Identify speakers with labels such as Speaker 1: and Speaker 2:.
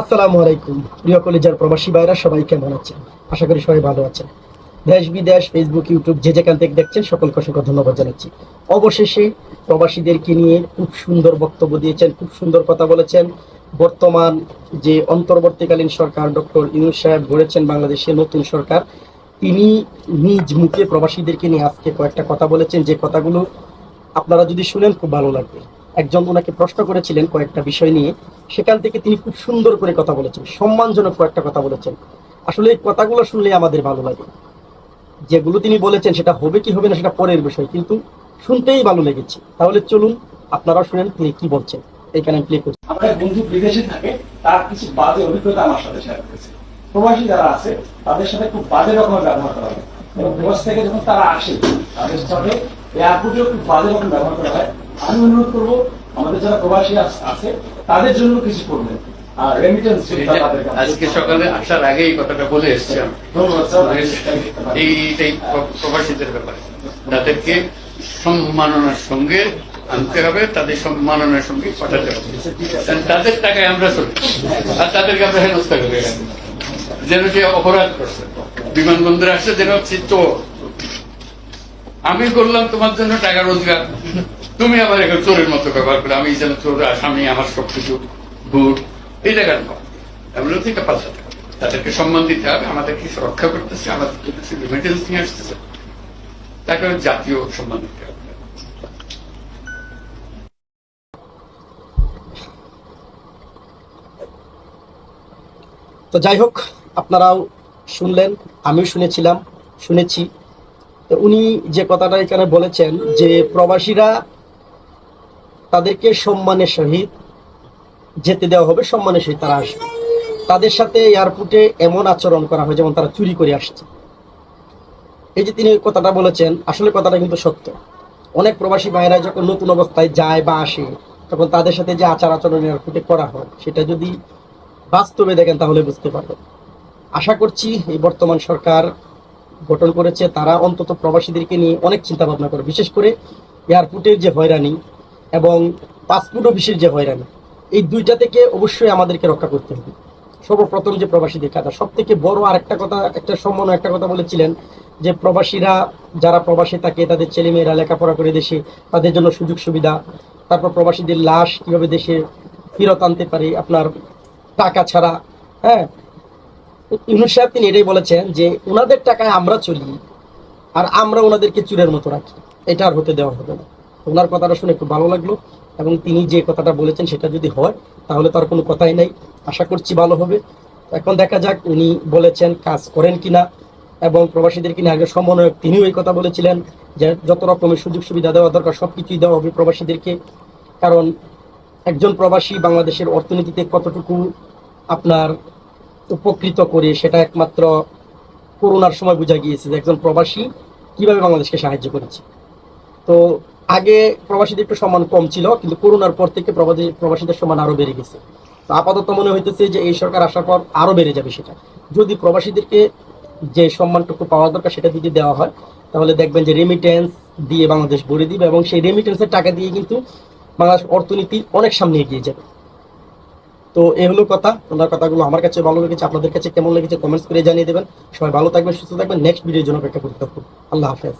Speaker 1: আসসালামু আলাইকুম। প্রিয় কলেজের প্রবাসী ভাইরা সবাই কেমন আছেন? আশা করি সবাই ভালো আছেন। দেশ, বিদেশ ফেসবুক ইউটিউব যে যেখান থেকে দেখছেন, সকলকে অসংখ্য ধন্যবাদ জানাচ্ছি। অবশেষে প্রবাসীদেরকে নিয়ে খুব সুন্দর বক্তব্য দিয়েছেন, খুব সুন্দর কথা বলেছেন। বর্তমান যে অন্তর্বর্তীকালীন সরকার ডক্টর ইউনুস সাহেব গড়েছেন বাংলাদেশে নতুন সরকার, তিনি নিজ মুখে প্রবাসীদেরকে নিয়ে আজকে কয়েকটা কথা বলেছেন। যে কথাগুলো আপনারা যদি শুনেন, খুব ভালো লাগবে। একজন ওনাকে প্রশ্ন করেছিলেন কয়েকটা বিষয় নিয়ে। সেখান থেকে তিনি খুব সুন্দর করে কথা বলেছেন, সম্মানজনক কয়েকটা কথা বলেছেন। আসলে এই কথাগুলো শুনলে আমাদের ভালো লাগে। যেগুলো তিনি বলেছেন সেটা হবে কি হবে না সেটা পরের বিষয়, কিন্তু শুনতেই ভালো লেগেছে। তাহলে চলুন আপনারা শুনেন তিনি কি বলছেন। এখানে প্লে করছি।
Speaker 2: আমার বন্ধু বিদেশে থাকে, তার কিছু বাজে অভিজ্ঞতা আমার সাথে শেয়ার করেছে। প্রবাসী যারা আছে, তাদের সাথে খুব বাজে রকমের ব্যবহার করা হয়। এবং প্রবাস থেকে যখন তারা আসে, তাদের সাথে এয়ারপোর্টেও খুব বাজে রকম ব্যবহার করা হয়। আমি অনুরোধ করব আমাদের যারা প্রবাসী আছে তাদের জন্য কিছু করবেন।
Speaker 3: আজকে সকালে আসার আগে এই কথাটা বলে এসছি প্রবাসীদের ব্যাপারে। তাদেরকে সম্মাননার সঙ্গে আনতে হবে তাদের সম্মাননার সঙ্গে পাঠাতে হবে। তাদের টাকায় আমরা চলি আর তাদেরকে আমরা হেনস্থা করে। যেন সে অপরাধ করছে। বিমানবন্দরে আসছে যেন হচ্ছে চোর আমি করলাম তোমার জন্য টাকা রোজগার। তুমি আমার এখন চোরের মতো ব্যবহার করে, আমি যেন চোর আসামি আমার সবকিছু ভুট এই জায়গার নয় এমন থেকে পাল্টাতে তাদেরকে সম্মান দিতে হবে, আমাদেরকে রক্ষা করতেছে আমাদেরকে কিছু রিমিটেন্স নিয়ে আসতেছে তাকে জাতীয় সম্মান দিতে হবে।
Speaker 1: তো যাই হোক, আপনারাও শুনলেন, আমিও শুনেছিলাম, শুনেছি। তো উনি যে কথাটা এখানে বলেছেন যে প্রবাসীরা তাদেরকে সম্মানের সহিত যেতে দেওয়া হবে, সম্মানের সহিত তারা আসবে। তাদের সাথে এয়ারপোর্টে এমন আচরণ করা হয় যেমন তারা চুরি করে আসছে। এই যে তিনি কথাটা বলেছেন, আসলে কথাটা কিন্তু সত্য। অনেক প্রবাসী ভাইরা যখন নতুন অবস্থায় যায় বা আসে, তখন তাদের সাথে যে আচার আচরণ এয়ারপোর্টে করা হয়, সেটা যদি বাস্তবে দেখেন তাহলে বুঝতে পারবেন। আশা করছি এই বর্তমান সরকার গঠন করেছে, তারা অন্তত প্রবাসীদেরকে নিয়ে অনেক চিন্তা ভাবনা করে। বিশেষ করে এয়ারপোর্টের যে হয়রানি এবং পাসপোর্ট অফিসের যে হয়রানি, এই দুইটা থেকে অবশ্যই আমাদেরকে রক্ষা করতে হবে। সর্বপ্রথম যে প্রবাসীদের কাজা সব থেকে বড় আরেকটা কথা, একটা সম্মান একটা কথা বলেছিলেন যে প্রবাসীরা যারা প্রবাসী থাকে, তাদের ছেলেমেয়েরা লেখাপড়া করে দেশে, তাদের জন্য সুযোগ সুবিধা, তারপর প্রবাসীদের লাশ কীভাবে দেশে ফেরত আনতে পারে, আপনার টাকা ছাড়া হ্যাঁ? ইউনুস সাহেব তিনি এটাই বলেছেন যে ওনাদের টাকায় আমরা চলি, আর আমরা ওনাদেরকে চুরের মতো রাখি। এটা আর হতে দেওয়া হবে না। ওনার কথাটা শুনে খুব ভালো লাগল এবং তিনি যে কথাটা বলেছেন সেটা যদি হয়, তাহলে তার কোনো কথাই নাই। আশা করছি ভালো হবে। এখন দেখা যাক উনি বলেছেন কাজ করেন কিনা এবং প্রবাসীদেরকে নিয়ে আগে সমন্বয়ক তিনিও এই কথা বলেছিলেন যে যত রকমের সুযোগ সুবিধা দেওয়া দরকার সব কিছুই দেওয়া হবে প্রবাসীদেরকে। কারণ একজন প্রবাসী বাংলাদেশের অর্থনীতিতে কতটুকু আপনার উপকৃত করে সেটা একমাত্র করোনার সময় বোঝা গিয়েছে যে একজন প্রবাসী কীভাবে বাংলাদেশকে সাহায্য করেছে। তো আগে প্রবাসীদের একটু সম্মান কম ছিল, কিন্তু করোনার পর থেকে প্রবাসী প্রবাসীদের সম্মান আরও বেড়ে গেছে। তো আপাতত মনে হইতেছে যে এই সরকার আসার পর আরও বেড়ে যাবে সেটা। যদি প্রবাসীদেরকে যে সম্মানটুকু পাওয়া দরকার সেটা যদি দেওয়া হয়, তাহলে দেখবেন যে রেমিটেন্স দিয়ে বাংলাদেশ ভরে দিবে এবং সেই রেমিটেন্সের টাকা দিয়ে কিন্তু বাংলাদেশ অর্থনীতি অনেক সামনে এগিয়ে যাবে। তো এই হলো কথা। ওনার কথাগুলো আমার কাছে ভালো লেগেছে, আপনাদের কাছে কেমন লেগেছে কমেন্টস করে জানিয়ে দেবেন। সবাই ভালো থাকবেন, সুস্থ থাকবেন। নেক্সট ভিডিওর জন্য অপেক্ষা করতে থাকুন। আল্লাহ হাফেজ।